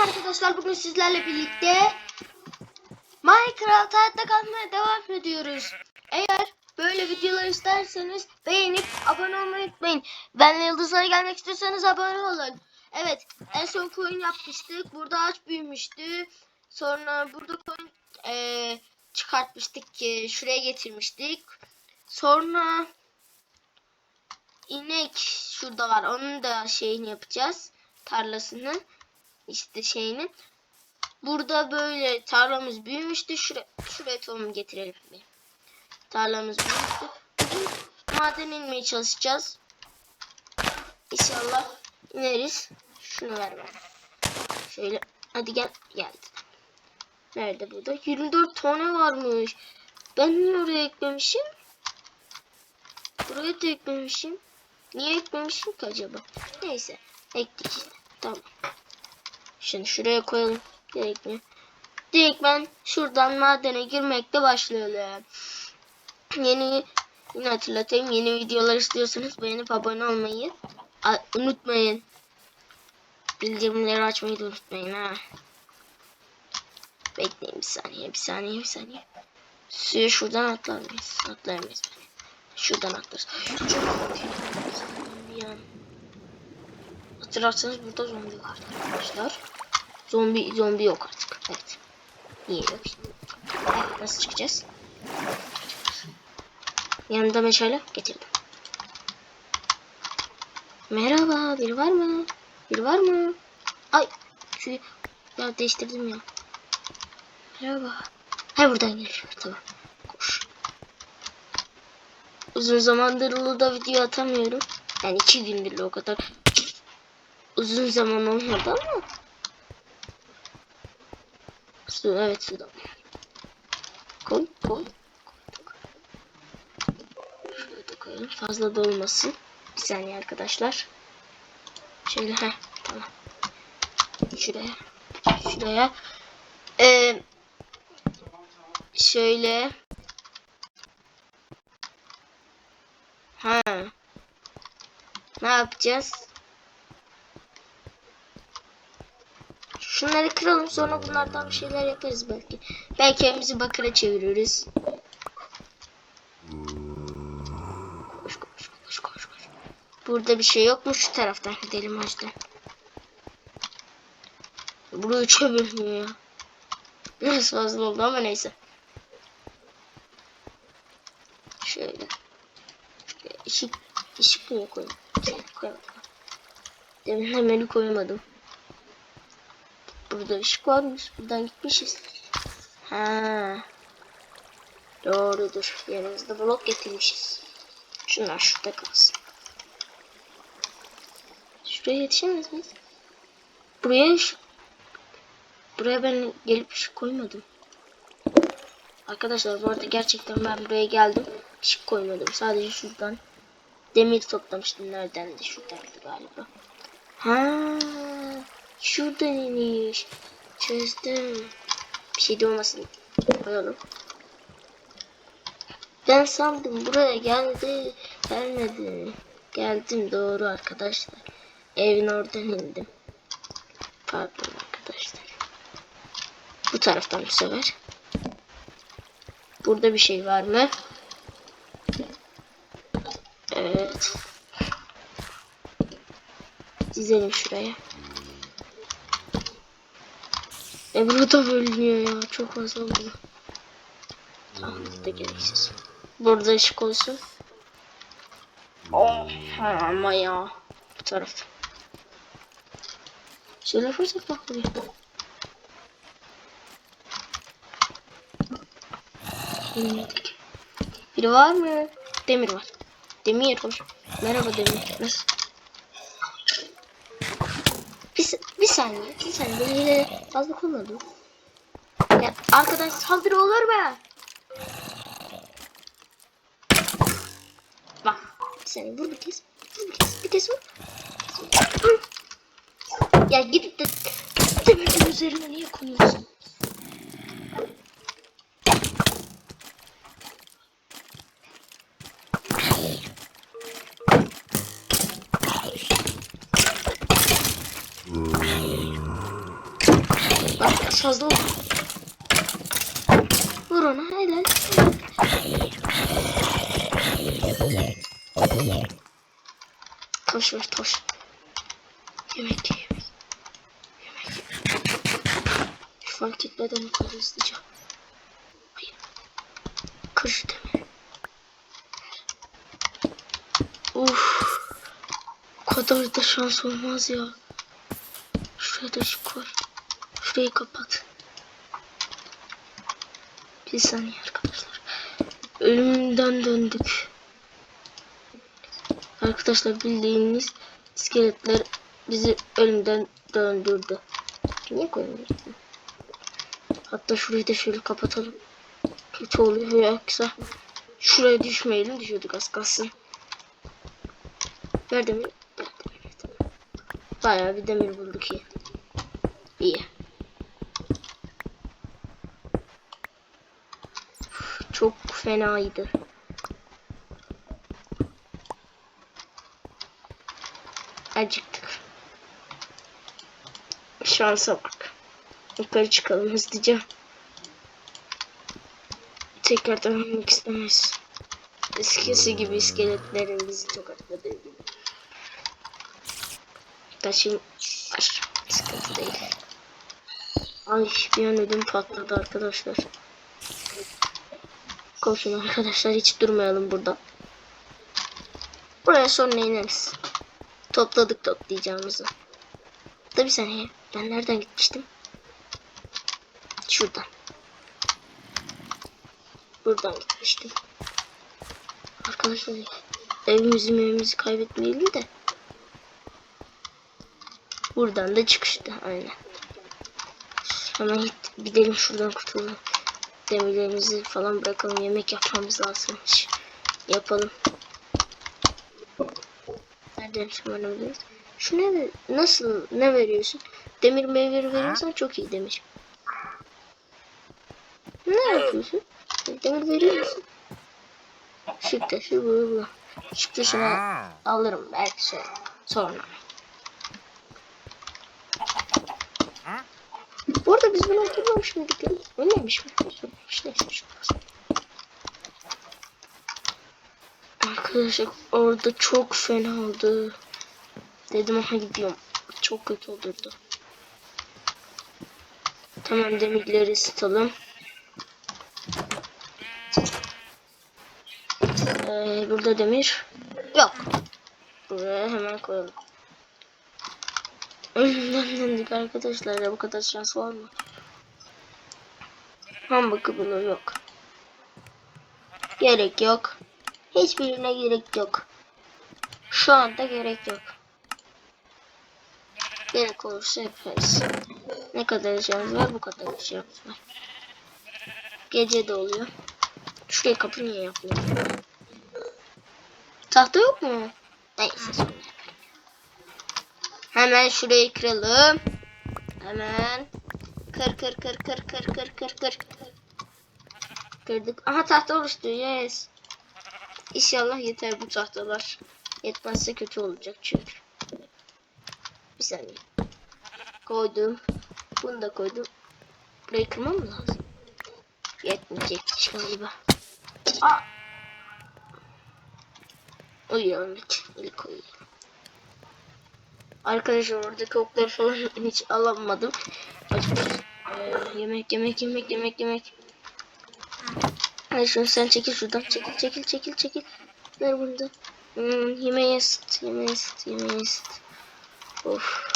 Selam arkadaşlar. Bugün sizlerle birlikte Minecraft hayatta kalmaya devam ediyoruz. Eğer böyle videolar isterseniz beğenip abone olmayı unutmayın. Benle yıldızlara gelmek istiyorsanız abone olun. Evet, en son koyun yapmıştık. Burada ağaç büyümüştü. Sonra burada koyun eee, çıkartmıştık ki şuraya getirmiştik. Sonra inek şurada var. Onun da şeyini yapacağız. Tarlasını işte şeyini. Burada böyle tarlamız büyümüştü. Şuraya, şuraya tohum getirelim bir. Tarlamız büyümüştü. Bugün maden inmeye çalışacağız. İnşallah ineriz. Şunu ver bana. Şöyle hadi gel geldi. Nerede burada? 24 tane varmış. Ben niye oraya eklemişim? Buraya da eklemişim. Niye eklemişim ki acaba? Neyse. Ekledik işte. Tamam. Şimdi şuraya koyalım. Direkt mi? Direkt ben şuradan madene girmekle başlayalım. Yeni yine hatırlatayım. Yeni videolar istiyorsanız beğenip abone olmayı unutmayın. Bildirimleri açmayı da unutmayın ha. Bekleyin bir saniye, bir saniye, bir saniye. Suya şuradan atlar mıyız? Şuradan atlarız. Hatırlarsanız burada zombi vardı arkadaşlar. Zombi zombi yok artık. Evet. Niye yok? Evet, nasıl çıkacağız? Yanında meşale getirdim. Merhaba, biri var mı? Biri var mı? Ay, şu ya değiştirdim ya. Merhaba. Ha buradan geliyor. Tamam. Koş. Uzun zamandır Lulu'da video atamıyorum. Yani iki gündür o kadar uzun zaman olmadı ama su evet suda koy koy. Şöyle de koyalım. Fazla da olmasın. Bir saniye arkadaşlar. Şöyle ha tamam. Şuraya şuraya. Ee, şöyle. Ha. Ne yapacağız Şunları kıralım sonra bunlardan bir şeyler yaparız belki. Belki evimizi bakıra çeviririz. Koş koş koş koş koş. Burada bir şey yok mu? Şu taraftan gidelim yüzden. Burayı çevirmiyor ya. Biraz fazla oldu ama neyse. Şöyle. Şöyle ışık, ışık niye koyayım? Koyamadım. Demin hemen koymadım. Burada ışık varmış. Buradan gitmişiz. Ha. Doğrudur. Yanımızda blok getirmişiz. Şunlar şurada kalsın. Şuraya yetişemez miyiz? Buraya ışık. Buraya ben gelip ışık koymadım. Arkadaşlar bu arada gerçekten ben buraya geldim. Işık koymadım. Sadece şuradan demir toplamıştım. Neredendi? Şuradaydı galiba. Ha. Şuradan iniş. Çözdüm. Bir şey de olmasın. Koyalım. Ben sandım buraya geldi. Gelmedi. Geldim doğru arkadaşlar. Evin oradan indim. Pardon arkadaşlar. Bu taraftan bu sefer. Burada bir şey var mı? Evet. Dizelim şuraya. E burada bölünüyor ya. Çok fazla oldu. Tamam da gereksiz. Burada ışık olsun. Oh ama ya. Bu taraf. Şöyle fırsat bak buraya. Bilmedik. Biri var mı? Demir var. Demir hoş. Merhaba Demir. Nasıl? Bir, saniye, bir saniye. Ben yine fazla kullandım. Ya arkadaş saldırı olur mu? Bak, bir saniye vur bir kez. Vur bir kez, bir kez vur. Ya gidip de demirin üzerine niye koyuyorsun? Bak biraz fazla oldu. Vur ona helal. Taş ver taş. Yemek ye yemek. Yemek ye. Hiç fark etmeden yukarı hızlıca. Hayır. Kır şu demiri. Uf. O kadar da şans olmaz ya. Şuraya da ışık var. Şurayı kapat. Bir saniye arkadaşlar. Ölümden döndük. Arkadaşlar bildiğiniz iskeletler bizi ölümden döndürdü. Niye koymuyorsun? Hatta şurayı da şöyle kapatalım. Kötü oluyor yoksa şuraya düşmeyelim düşüyorduk az kalsın. Ver demir. Ver demir. Bayağı bir demir bulduk. İyi. Çok fenaydı. Acıktık. Şansa bak. Yukarı çıkalım hızlıca. Tekrar dönmek istemeyiz. Eskisi gibi iskeletlerin bizi tokatladığı gibi. Taşım var. Sıkıntı değil. Ay bir an ödüm patladı arkadaşlar. Koşun arkadaşlar hiç durmayalım burada. Buraya sonra ineriz. Topladık toplayacağımızı. Da bir saniye. Ben nereden gitmiştim? Şuradan. Buradan gitmiştim. Arkadaşlar evimizi evimizi kaybetmeyelim de. Buradan da çıkıştı aynen. Hemen gidelim şuradan kurtulalım. Demirlerimizi falan bırakalım. Yemek yapmamız lazım. Yapalım. Nereden çıkarabiliriz? Şu ne nasıl ne veriyorsun? Demir meyve veriyorsan çok iyi demir. Ne yapıyorsun? Demir veriyor musun? Şık taşı bu bu. Şık taşını alırım belki sonra. sonra. Bu arada biz bunu hatırlamış mıydık? Ölmemiş mi? Ölmemiş neyse. Arkadaşlar orada çok fena oldu. Dedim aha gidiyorum. Çok kötü olurdu. Tamam demirleri ısıtalım. Ee, burada demir yok. Buraya hemen koyalım. Döndük arkadaşlar ya bu kadar şans var mı? Ham bakımına yok. Gerek yok. Hiçbirine gerek yok. Şu anda gerek yok. Gerek olursa yaparız. Ne kadar eşyamız var? Bu kadar eşyamız var. Gece de oluyor. Şuraya kapı niye yapmıyor? Tahta yok mu? Neyse sonra. Hemen şurayı kıralım. Hemen. Kır kır kır kır kır kır kır kır. Kırdık. Aha tahta oluştu. Yes. İnşallah yeter bu tahtalar. Yetmezse kötü olacak çünkü. Bir saniye. Koydum. Bunu da koydum. Burayı kırmam mı lazım? Yetmeyecek galiba. Aa! Uyuyorum ilk. İlk uyuyorum. Arkadaşlar oradaki okları falan hiç alamadım. Açıkçası. Ee, yemek yemek yemek yemek yemek. Hayır şunu sen çekil şuradan. Çekil çekil çekil çekil. Ver bunu da. Hmm, yemeği ısıt. Yemeği ısıt. Yemeği ısıt. Of.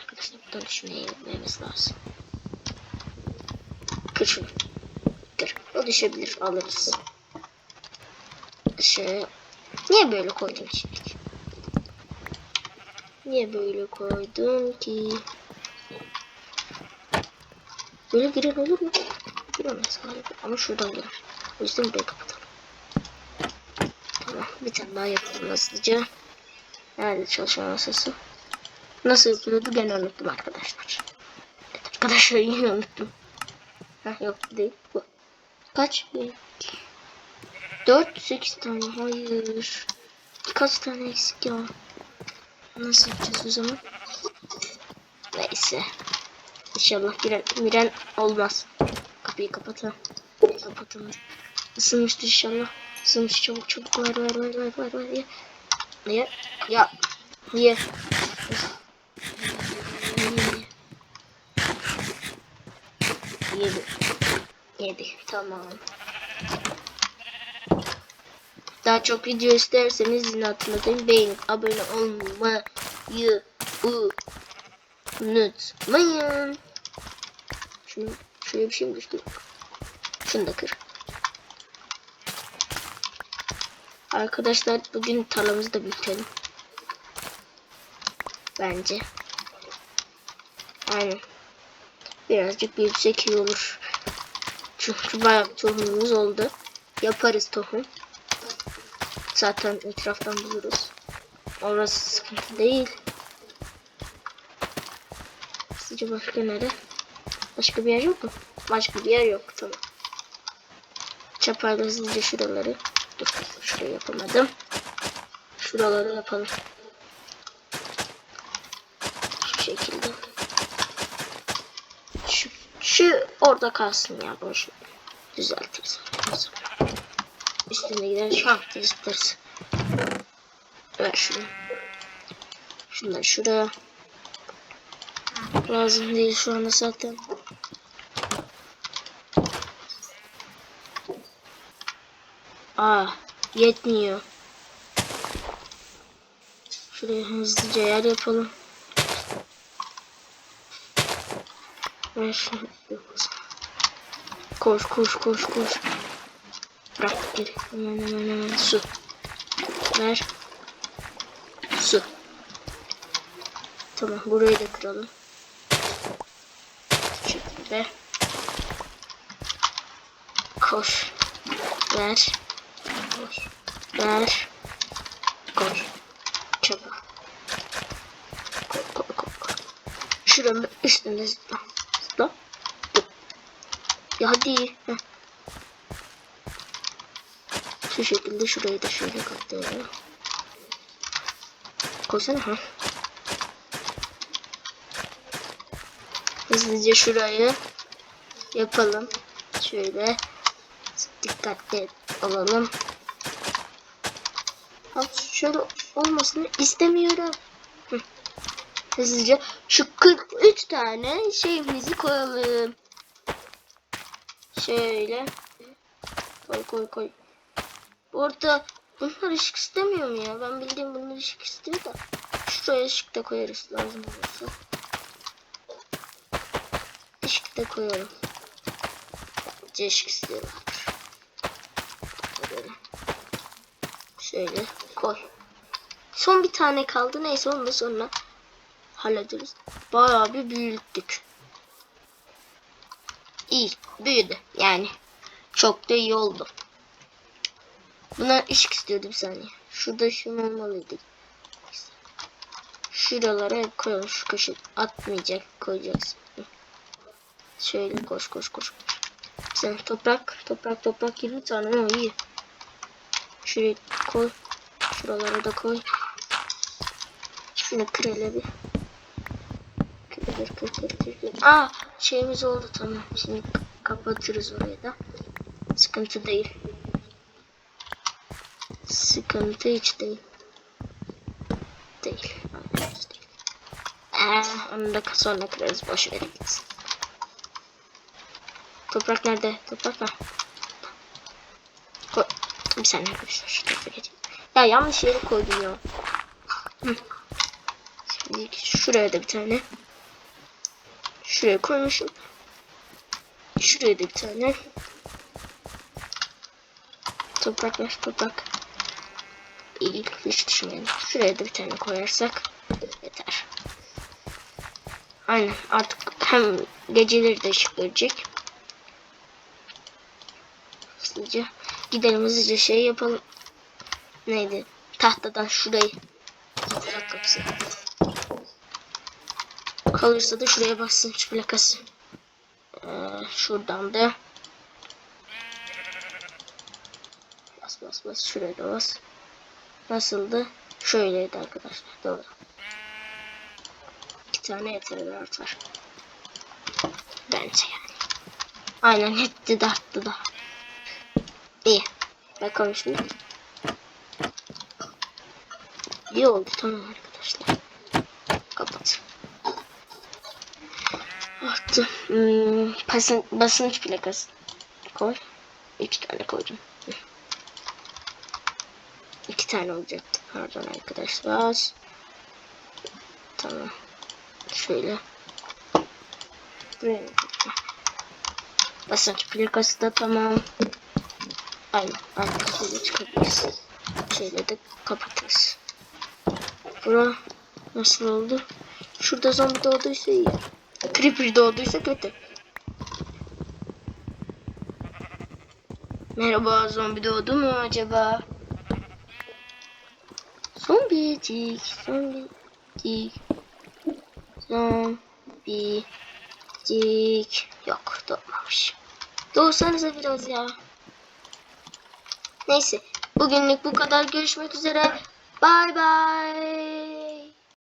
Arkadaşlar buradan şunu yememiz lazım. Kır. Kır. O düşebilir. Alırız. Şey. Niye böyle koydun şimdi? Niye böyle koydum ki? Böyle giren olur mu? Giremez galiba ama şuradan girer. O yüzden burayı kapatalım. Tamam bir tane daha yapalım hızlıca. Nerede çalışma masası? Nasıl yapılıyordu gene unuttum arkadaşlar. Arkadaşlar yine unuttum. Heh yok değil bu. Kaç? 4 8 tane hayır. Kaç tane eksik ya? Nasıl yapacağız o zaman? Neyse. İnşallah giren, giren olmaz. Kapıyı kapatalım. Kapatalım. Isınmıştı inşallah. Isınmış çabuk çabuk ver ver ver ver ver ver. Ye. Ye. Ya. Ye. Yedi. Yedi. Tamam. Daha çok video isterseniz yine hatırlatayım. Beğenip abone olmayı unutmayın. Şunu, şuraya bir şey mi düştü? Şunu da kır. Arkadaşlar bugün tarlamızı da büyütelim. Bence. Aynen. Birazcık büyütsek iyi olur. Çünkü bayağı tohumumuz oldu. Yaparız tohum. Zaten etraftan buluruz. Orası sıkıntı değil. Sizce başka nere? Başka bir yer yok mu? Başka bir yer yok. Tamam. Çapayla hızlıca şuraları. Dur. Şurayı yapamadım. Şuraları yapalım. Şu şekilde. Şu, şu orada kalsın ya. Boş. Düzeltiriz. Üstüne gider şah düzeltiriz. Ver şunu. Şunları şuraya. Lazım değil şu anda zaten. Aa, yetmiyor. Şuraya hızlıca yer yapalım. Ver şunu. Koş koş koş koş. Bırak geri. Hemen hemen hemen su. Ver. Su. Tamam burayı da kıralım. Bu şekilde. Koş. Ver. Koş. Ver. Koş. Çabuk. Koy koy koy. Şuranın üstünde zıpla. Zıpla. Ya hadi. Heh. Şu şekilde şurayı da şöyle katlayalım. Koysana ha. Hızlıca şurayı yapalım. Şöyle dikkatli olalım. Ha, şöyle olmasını istemiyorum. Hı. Hızlıca şu 43 tane şeyimizi koyalım. Şöyle. Koy koy koy. Bu arada bunlar ışık istemiyor mu ya? Ben bildiğim bunlar ışık istiyor da. Şuraya ışık da koyarız lazım olursa. Işık da koyalım. Bence ışık istiyorlardır. Böyle. Şöyle koy. Son bir tane kaldı. Neyse onu sonra hallederiz. Bayağı bir büyüttük. İyi. Büyüdü. Yani çok da iyi oldu. Buna ışık istiyordu bir saniye. Şurada şunu olmalıydı. Şuralara koyalım. Şu köşe atmayacak koyacağız. Şöyle koş koş koş. Sen toprak toprak toprak 20 tane o iyi. Şuraya koy. Şuralara da koy. Şunu kır bir. Kır kır. kır. Aa şeyimiz oldu tamam. Şimdi kapatırız orayı da. Sıkıntı değil. Sıkıntı hiç değil. Değil. Ee, onu da sonra kırarız. Boş verin gitsin. Toprak nerede? Toprak var. Koy. Bir saniye arkadaşlar. Şu tarafa geçeyim. Ya yanlış yere koydum ya. Hı. Şimdi şuraya da bir tane. Şuraya koymuşum. Şuraya da bir tane. Toprak ver toprak. İyi hiç düşünmeyin. Şuraya da bir tane koyarsak yeter. Aynen artık hem geceleri de ışık verecek. Hızlıca gidelim hızlıca şey yapalım. Neydi? Tahtadan şurayı. Uzak kapısı. Kalırsa da şuraya bassın şu plakası. Ee, şuradan da bas bas bas şuraya da bas. Nasıldı? Şöyleydi arkadaşlar. Doğru. tane yeter artar. Bence yani. Aynen etti de arttı da. İyi. Bakalım şimdi. İyi oldu tamam arkadaşlar. Kapat. Arttı. Hmm, basın, basınç plakası koy. İki tane koydum. İki tane olacaktı. Pardon arkadaşlar. Tamam. Şöyle. Buraya? Basınç plakası da tamam. Aynen. Artık şöyle çıkabiliriz. Şöyle de kapatırız. Bura nasıl oldu? Şurada zombi doğduysa iyi. Creeper doğduysa kötü. Merhaba zombi doğdu mu acaba? Zombicik, zombicik, zombicik. Yok doğmamış. Doğsanıza biraz ya. Neyse bugünlük bu kadar görüşmek üzere. Bay bay.